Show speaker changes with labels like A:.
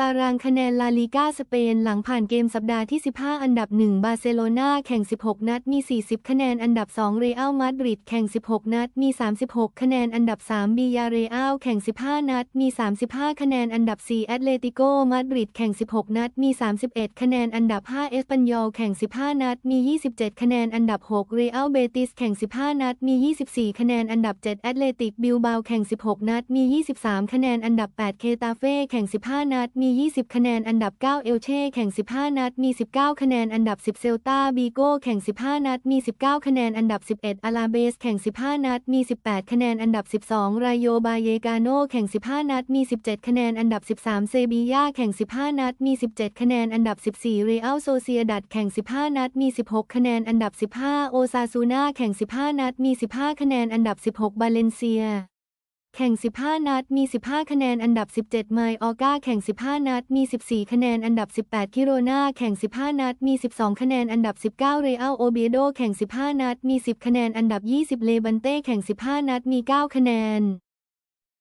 A: ตารางคะแนนลาลิกาสเปนหลังผ่านเกมสัปดาห์ที่ 15 อันดับ 1 บาร์เซโลนาแข่ง 16 นัดมี 40 คะแนน อันดับ 2 เรอัลมาดริดแข่ง 16 นัดมี 36 คะแนน อันดับ 3 บียาเรอัลแข่ง 15 นัดมี 35 คะแนน อันดับ 4 แอตเลติโกมาดริดแข่ง 16 นัดมี 31 คะแนน อันดับ 5 เอสปันยอลแข่ง 15 นัดมี 27 คะแนน อันดับ 6 เรอัลเบติสแข่ง 15 นัดมี 24 คะแนน อันดับ 7 แอตเลติกบิลบาแข่ง 16 นัดมี 23 คะแนน อันดับ 8 เคตาเฟ่แข่ง 15 นัดมีี 20 คะแนนอันดับ 9 เอลเช่แข่ง 15 นัด มี 19 คะแนนอันดับ 10 เซลตาบีโก้แข่ง 15 นัด มี 19 คะแนนอันดับ 11 อาลาเบส แข่ง 15 นัด มี 18 คะแนนอันดับ 12 รายโยบาเยกาโนแข่ง 15 นัด มี 17 คะแนนอันดับ 13 เซบียาแข่ง 15 นัด มี 17 คะแนนอันดับ 14 เรอัลโซเซียดัดแข่ง 15 นัด มี 16 คะแนนอันดับ 15 โอซาซูนาแข่ง 15 นัด มี 15 คะแนนอันดับ 16 บาเลนเซีย แข่ง 15 นัด มี 15 คะแนน อันดับ 17 ไมออก้า แข่ง 15 นัด มี 14 คะแนน อันดับ 18 คิโรนา แข่ง 15 นัด มี 12 คะแนน อันดับ 19 เรอัล โอเบโด แข่ง 15 นัด มี 10 คะแนน อันดับ 20 เลบันเต้ แข่ง 15 นัด มี 9 คะแนน